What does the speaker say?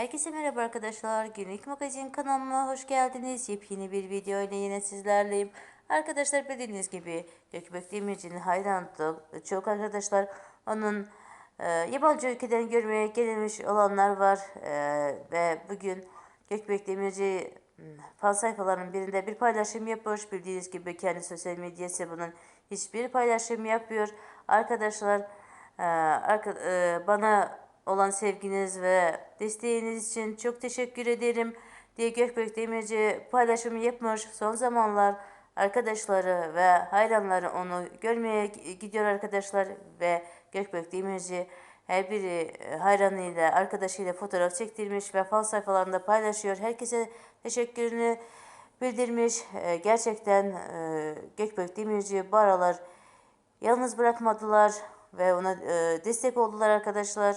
Herkese merhaba arkadaşlar. Günlük Magazin kanalıma hoş geldiniz. Yepyeni bir video ile yine sizlerleyim. Arkadaşlar bildiğiniz gibi Gökbek Demirci'nin hayranı çok arkadaşlar onun e, yabancı ülkeden görmeye gelmiş olanlar var. E, ve bugün Gökbek Demirci hmm, fan sayfalarının birinde bir paylaşım yapmış. Bildiğiniz gibi kendi sosyal medyası bunun hiçbir paylaşım yapıyor. Arkadaşlar e, arka, e, bana olan sevginiz ve desteğiniz için çok teşekkür ederim diye Gökbek Demirci paylaşımı yapmış. Son zamanlar arkadaşları ve hayranları onu görmeye gidiyor arkadaşlar ve Gökbek Demirci her biri e, hayranıyla, arkadaşıyla fotoğraf çektirmiş ve fan sayfalarında paylaşıyor. Herkese teşekkürünü bildirmiş. E, Gerçekten e, Gökbek Demirci bu aralar yalnız bırakmadılar ve ona destek oldular arkadaşlar.